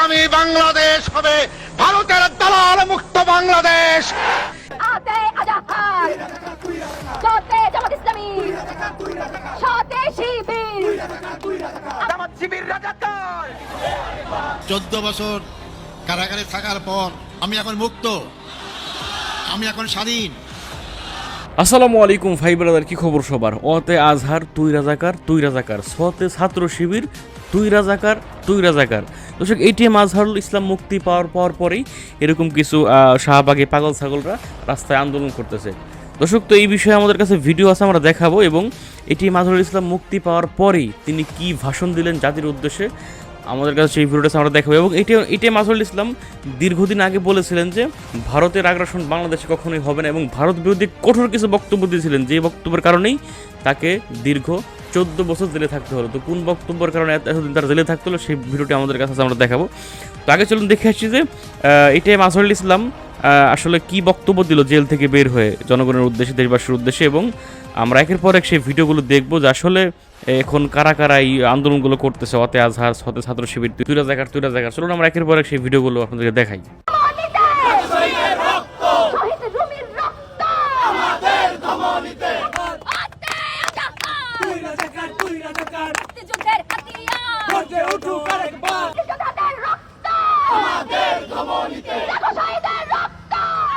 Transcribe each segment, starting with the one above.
আগামী বাংলাদেশ হবে ভারতের দালাল মুক্ত বাংলাদেশ। চোদ্দ বছর কারাগারে থাকার পর আমি এখন মুক্ত আমি এখন স্বাধীন। আসসালামু আলাইকুম ভাই ব্রাদার, কি খবর সবার? অতে আজহার, তুই রাজাকার তুই রাজাকার। সতে ছাত্র শিবির, তুই রাজাকার তুই রাজাকার। দর্শক, এটিএম আজহারুল ইসলাম মুক্তি পাওয়ার পর পরেই এরকম কিছু শাহবাগে পাগল ছাগলরা রাস্তায় আন্দোলন করতেছে। দর্শক, তো এই বিষয়ে আমাদের কাছে ভিডিও আছে, আমরা দেখাবো এবং এটিএম আজহারুল ইসলাম মুক্তি পাওয়ার পরেই তিনি কি ভাষণ দিলেন জাতির উদ্দেশ্যে আমাদের কাছে সেই ভিডিওটা আমরা দেখাবো। এবং এটি এটিএম আসল ইসলাম দীর্ঘদিন আগে বলেছিলেন যে ভারতের আগ্রাসন বাংলাদেশে কখনোই হবে না এবং ভারত বিরোধী কঠোর কিছু বক্তব্য দিয়েছিলেন। যে বক্তব্যের কারণেই তাকে দীর্ঘ চোদ্দ বছর জেলে থাকতে হলো। তো কোন বক্তব্যের কারণে এতদিন তার জেলে থাকতে হলো সেই ভিডিওটি আমাদের কাছে আমরা দেখাবো। তো আগে চলুন দেখে আসছি যে এটিএম আসল ইসলাম আসলে কি বক্তব্য দিল জেল থেকে বের হয়ে জনগণের উদ্দেশ্যে, দেশবাসীর উদ্দেশ্যে, এবং আমরা একের পর এক সেই ভিডিওগুলো দেখব যে আসলে এখন কারা কারা এই আন্দোলনগুলো করতেছে, অতে আজহার হতে ছাত্র শিবির তুইরা জায়গার তুইরা জায়গার। চলুন আমরা একের পর এক সেই ভিডিওগুলো আপনাদেরকে দেখাই ধমনীতে শহীদ রুমির রক্ত আমাদের ধমনীতে আতে আজাহার তুই রাজাকার তুই রাজাকার মুক্তিযুদ্ধের হাতিয়ার গর্জে উঠুক আরেকবার মুক্তিযোদ্ধাদের রক্ত আমাদের ধমনীতে দেখো শহীদের রক্ত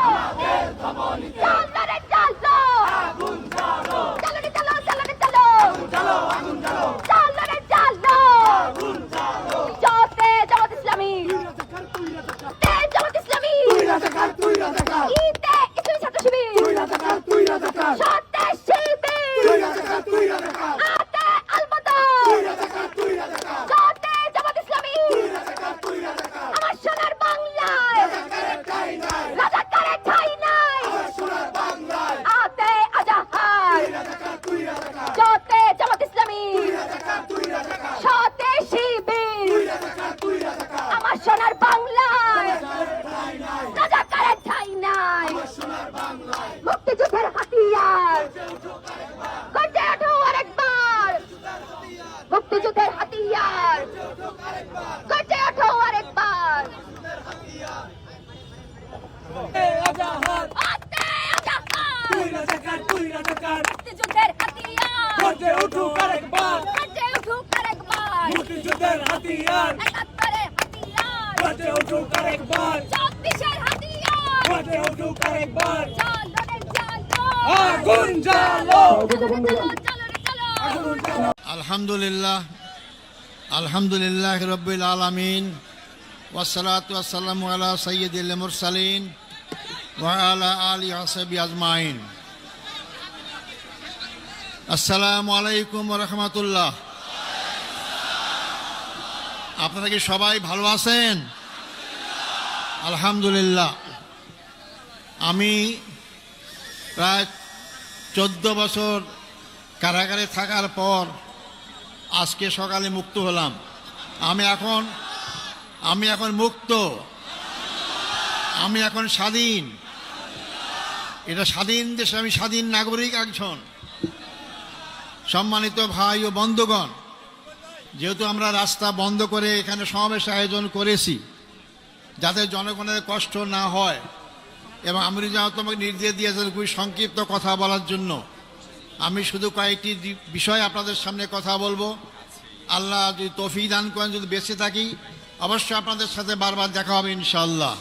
আমাদের ধমনীতে চালো রে চালো আগুন জ্বালো চালো রে চালো চালো রে চালো আগুন জ্বালো আগুন জ্বালো চালো রে চালো আগুন জ্বালো জতে জামাত ইসলামী তে জামাত ইসলামী তুই রাজাকার তুই রাজাকার ইতে ইসলামী ছাত্র শিবির তুই রাজাকার তুই রাজাকার সাথে শিবির তুই রাজাকার তুই রাজাকার আতে আলবদর তুই রাজাকার তুই রাজাকার জতে জামাত ইসলামী তুই রাজাকার তুই রাজাকার আমার সোনার বাংলায় রাজাকারের ঠাই নাই রাজাকারের ঠাই নাই আমার সোনার বাংলায় আতে আজাহার তুই রাজাকার তুই রাজাকার জতে জামাত ইসলামী তুই রাজাকার তুই রাজাকার সাথে শিবির তুই রাজাকার তুই রাজাকার আমার সোনার বাংলায় ঠাই নাই রাজাকারের ঠাই নাই আমার সোনার বাংলায় মুক্তিযুদ্ধের হাতিয়ার গর্জে ওঠো আরেকবার মুক্তিযুদ্ধের হাতিয়ার গর্জে ওঠো আরেকবার এ আজাহার আতে আজাহার তুই রাজাকার তুই রাজাকার মুক্তিযুদ্ধের হাতিয়ার গর্জে উঠুক আরেকবার গর্জে উঠুক আরেকবার মুক্তিযুদ্ধের হাতিয়ার একাত্তরের হাতিয়ার গর্জে উঠুক আরেকবার চব্বিশের হাতিয়ার গর্জে উঠুক আরেকবার চলো রে চলো আগুন জ্বালো। চলো রে চলো চলো রে চলো আগুন জ্বালো। আলহামদুলিল্লাহ আলহামদুলিল্লাহ রব্বিল আলমিন ওয়াসালাত ওয়াসালাম আলা সৈয়দুল মুরসালিন ওয়ালা আলী হাসাবি আজমাইন। আসসালামু আলাইকুম রহমতুল্লাহ। আপনারা কি সবাই ভালো আছেন? আলহামদুলিল্লাহ। আমি প্রায় চোদ্দ বছর কারাগারে থাকার পর আজকে সকালে মুক্ত হলাম। আমি এখন আমি এখন মুক্ত। আমি এখন স্বাধীন। এটা স্বাধীন দেশে আমি স্বাধীন নাগরিক একজন। সম্মানিত ভাই ও বন্ধুগণ, যেহেতু আমরা রাস্তা বন্ধ করে এখানে সমাবেশ আয়োজন করেছি, যাতে জনগণের কষ্ট না হয় এবং আমি যাও তোমাকে নির্দেশ দিয়েছেন খুবই সংক্ষিপ্ত কথা বলার জন্য। আমি শুধু কয়েকটি বিষয় আপনাদের সামনে কথা বলব। আল্লাহ যদি তফি দান করেন, যদি বেঁচে থাকি, অবশ্যই আপনাদের সাথে বারবার দেখা হবে ইনশাল্লাহ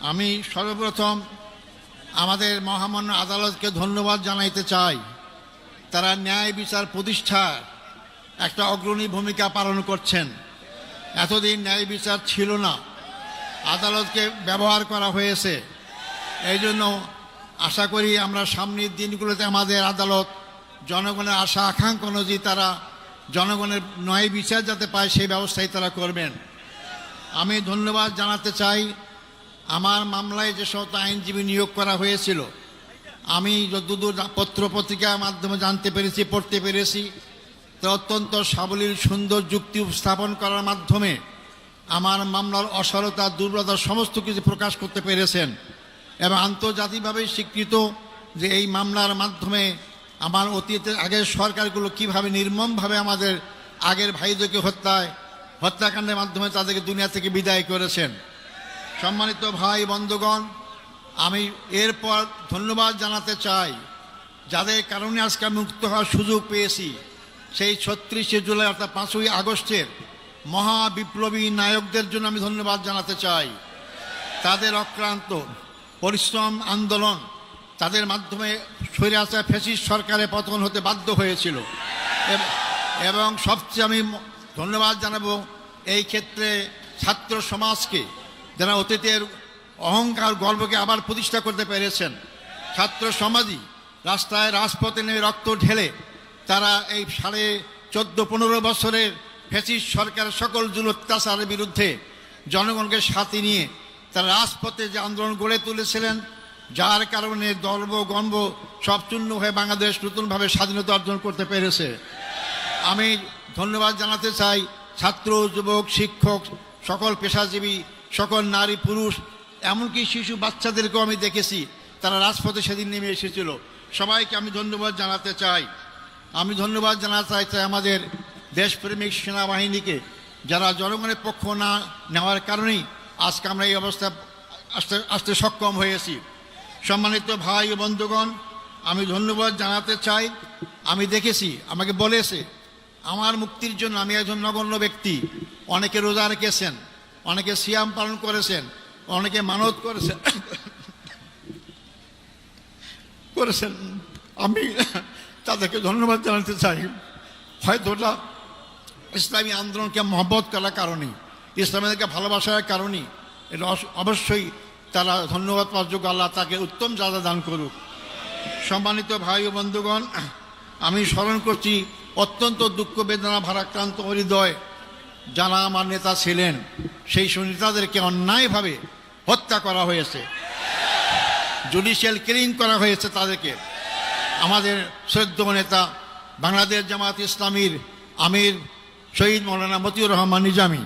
আমি সর্বপ্রথম আমাদের মহামান্য আদালতকে ধন্যবাদ জানাইতে চাই। তারা ন্যায় বিচার প্রতিষ্ঠার একটা অগ্রণী ভূমিকা পালন করছেন। এতদিন ন্যায় বিচার ছিল না। আদালতকে ব্যবহার করা হয়েছে। এই জন্য আশা করি আমরা সামনের দিনগুলোতে আমাদের আদালত জনগণের আশা, আকাঙ্ক্ষা অনুযায়ী তারা জনগণের ন্যায় বিচার যাতে পায় সেই ব্যবস্থাই তারা করবেন। আমি ধন্যবাদ জানাতে চাই, আমার মামলায় যে সমস্ত আইনজীবী নিয়োগ করা হয়েছিল, আমি যতদূর পত্র পত্রিকার মাধ্যমে জানতে পেরেছি, পড়তে পেরেছি, তা অত্যন্ত সাবলীল, সুন্দর যুক্তি উপস্থাপন করার মাধ্যমে আমার মামলার অসারতা, দুর্বলতা সমস্ত কিছু প্রকাশ করতে পেরেছেন এবং আন্তর্জাতিকভাবে স্বীকৃত যে এই মামলার মাধ্যমে আমার অতীতের আগের সরকারগুলো কীভাবে নির্মমভাবে আমাদের আগের ভাইদেরকে হত্যায়, হত্যাকাণ্ডের মাধ্যমে তাদেরকে দুনিয়া থেকে বিদায় করেছেন। সম্মানিত ভাই, বন্ধুগণ, আমি এরপর ধন্যবাদ জানাতে চাই। যাদের কারণে আজকে মুক্ত হওয়ার সুযোগ পেয়েছি, সেই ছত্রিশে জুলাই অর্থাৎ পাঁচই আগস্টের মহা বিপ্লবী নায়কদের জন্য আমি ধন্যবাদ জানাতে চাই। তাদের অক্লান্ত পরিশ্রম, আন্দোলন, তাদের মাধ্যমে সরে আসা ফেসিস সরকারের পতন হতে বাধ্য হয়েছিল। এবং সবচেয়ে আমি ধন্যবাদ জানাব এই ক্ষেত্রে ছাত্র সমাজকে যারা অতীতের অহংকার গর্বকে আবার প্রতিষ্ঠা করতে পেরেছেন। ছাত্র সমাজই রাস্তায় রাজপথে নেমে রক্ত ঢেলে তারা এই সাড়ে চোদ্দ, পনেরো বছরের ফেসিস সরকারের সকল জুল অত্যাচারের বিরুদ্ধে জনগণকে সাথে নিয়ে তারা রাজপথে যে আন্দোলন গড়ে তুলেছিলেন, যার কারণে দর্ব গর্ব সব চূর্ণ হয়ে বাংলাদেশ নতুনভাবে স্বাধীনতা অর্জন করতে পেরেছে। আমি ধন্যবাদ জানাতে চাই ছাত্র, যুবক, শিক্ষক, সকল পেশাজীবী, সকল নারী, পুরুষ, এমনকি শিশু বাচ্চাদেরকেও আমি দেখেছি, তারা রাজপথে সেদিন নেমে এসেছিল। সবাইকে আমি ধন্যবাদ জানাতে চাই। আমি ধন্যবাদ জানাতে চাই আমাদের দেশপ্রেমিক সেনাবাহিনীকে যারা জনগণের পক্ষ না নেওয়ার কারণেই আজকে আমরা এই অবস্থা আসতে আসতে সক্ষম হয়েছি। সম্মানিত ভাই ও বন্ধুগণ, আমি ধন্যবাদ জানাতে চাই। আমি দেখেছি, আমাকে বলেছে, আমার মুক্তির জন্য আমি একজন নগণ্য ব্যক্তি। অনেকে রোজা রেখেছেন, অনেকে সিয়াম পালন করেছেন, অনেকে মানত করেছেন। করেছেন। আমি তাদেরকে ধন্যবাদ জানাতে চাই। হয়তো ইসলামী আন্দোলনকে মহব্বত করার কারণে, ইসলামীদেরকে ভালোবাসার কারণেই এটা অবশ্যই তারা ধন্যবাদ পাওয়ার যোগ্য আল্লাহ তাকে উত্তম জাদা দান করুক। সম্মানিত ভাই ও বন্ধুগণ, আমি স্মরণ করছি অত্যন্ত দুঃখ বেদনা ভারাক্রান্ত হৃদয় যারা আমার নেতা ছিলেন, সেই সব নেতাদেরকে অন্যায়ভাবে হত্যা করা হয়েছে। জুডিশিয়াল কিলিং করা হয়েছে তাদেরকে। আমাদের শ্রদ্ধ নেতা বাংলাদেশ জামাত ইসলামীর আমির শহীদ মৌলানা মতিউর রহমান নিজামী,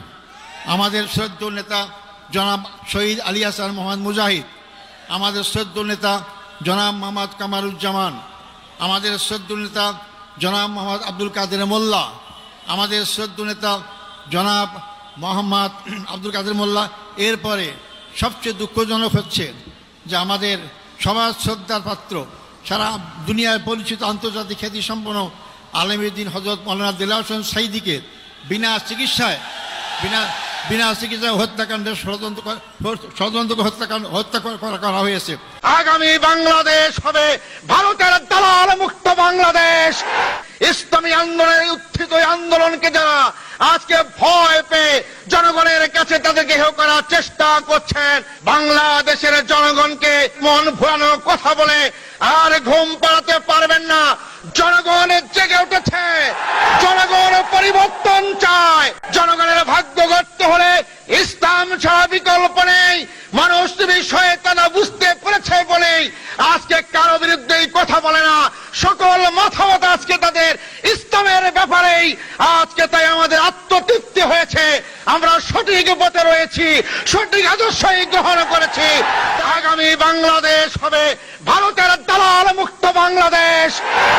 আমাদের শ্রদ্ধ নেতা জনাব শহীদ আলী হাসান মোহাম্মদ মুজাহিদ, আমাদের শ্রদ্ধ নেতা জনাব মোহাম্মদ কামারুজ্জামান, আমাদের শ্রদ্ধ নেতা জনাব মোহাম্মদ আব্দুল কাদের মোল্লা, আমাদের শ্রদ্ধ নেতা জনাব মোহাম্মদ আব্দুল কাদের মোল্লা। এরপরে সবচেয়ে দুঃখজনক হচ্ছে যে আমাদের সবার শ্রদ্ধার পাত্র, সারা দুনিয়ায় পরিচিত আন্তর্জাতিক খ্যাতি সম্পন্ন আলমীদ্দিন হজরত মৌলানা দিলা হোসেন সাইদিকে বিনা চিকিৎসায়, বিনা বিনা চিকিৎসায় হত্যাকাণ্ডের ষড়যন্ত্র ষড়যন্ত্র হত্যাকাণ্ড হত্যা করা হয়েছে। আগামী বাংলাদেশ হবে ভারতের দালাল মুক্ত বাংলাদেশ। ইসলামী আন্দোলনের উত্থিত আন্দোলনকে যারা আজকে ভয় পেয়ে জনগণের কাছে তাদেরকে হেয় করার চেষ্টা করছেন। বাংলাদেশের জনগণকে মন ভুলানো কথা বলে আর ঘুম পাড়াতে পারবেন না। জনগণ জেগে উঠেছে। জনগণ পরিবর্তন চায়। জনগণের ভাগ্য গড়তে হলে ইসলাম ছাড়া বিকল্প নেই। মানুষ বিষয়ে তারা বুঝতে পেরেছে বলেই আজকে কারও বিরুদ্ধেই কথা বলে না। সকল মতামত আজকে তাদের ইসলামের ব্যাপারেই। আজকে তাই আমাদের আত্মতৃপ্তি হয়েছে। সঠিক পথে রয়েছি, সঠিক আদর্শই গ্রহণ করেছি। আগামী বাংলাদেশ হবে ভারতের দালাল মুক্ত বাংলাদেশ।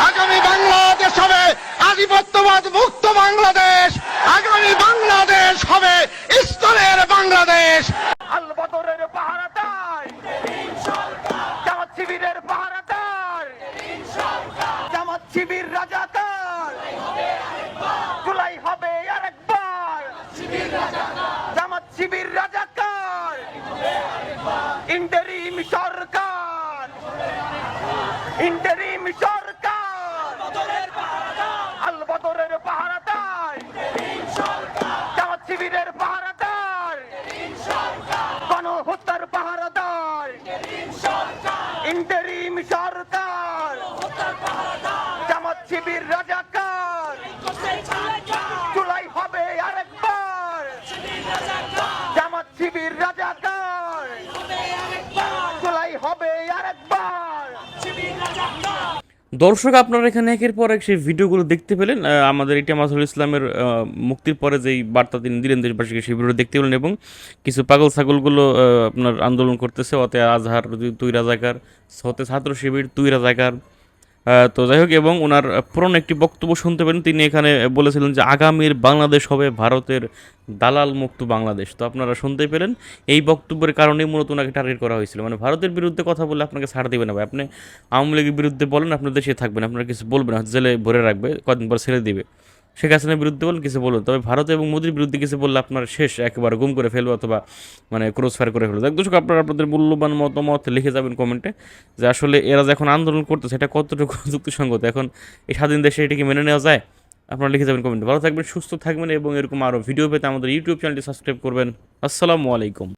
আগামী বাংলাদেশ হবে আধিপত্যবাদ মুক্ত বাংলাদেশ। আগামী বাংলাদেশ হবে ইসলামের বাংলাদেশ। শিবির রাজাকার மிக்கார் দর্শক, আপনারা এখানে একের পর এক সেই ভিডিওগুলো দেখতে পেলেন। আমাদের ইটা মাসুল ইসলামের মুক্তির পরে যেই বার্তা তিনি দিলেন দেশবাসীকে, সেই ভিডিও দেখতে পেলেন এবং কিছু পাগল ছাগলগুলো আপনার আন্দোলন করতেছে। অতে আজহার তুই রাজাকার, হতে ছাত্র শিবির তুই রাজাকার। তো যাই হোক, এবং ওনার পুরনো একটি বক্তব্য শুনতে পেলেন। তিনি এখানে বলেছিলেন যে আগামীর বাংলাদেশ হবে ভারতের দালাল মুক্ত বাংলাদেশ। তো আপনারা শুনতে পেলেন, এই বক্তব্যের কারণেই মূলত ওনাকে টার্গেট করা হয়েছিল। মানে ভারতের বিরুদ্ধে কথা বলে আপনাকে ছাড় দেবে না ভাই। আপনি আওয়ামী লীগের বিরুদ্ধে বলেন আপনার দেশে থাকবেন, আপনারা কিছু বলবেন, জেলে ভরে রাখবে কদিন পর ছেড়ে দিবে। শেখ হাসিনার বিরুদ্ধে বলেন কিছু বলুন তবে ভারত এবং মোদির বিরুদ্ধে কিছু বললে আপনার শেষ একেবারে গুম করে ফেলব অথবা মানে ক্রস ফায়ার করে ফেলবে। দেখ, দর্শক, আপনারা আপনাদের মূল্যবান মতামত লিখে যাবেন কমেন্টে যে আসলে এরা যখন আন্দোলন করতেছে সেটা কতটুকু যুক্তিসঙ্গত? এখন এই স্বাধীন দেশে এটা কি মেনে নেওয়া যায়? আপনারা লিখে যাবেন কমেন্টে। ভালো থাকবেন, সুস্থ থাকবেন এবং এরকম আরও ভিডিও পেতে আমাদের ইউটিউব চ্যানেলটি সাবস্ক্রাইব করবেন। আসসালামু আলাইকুম।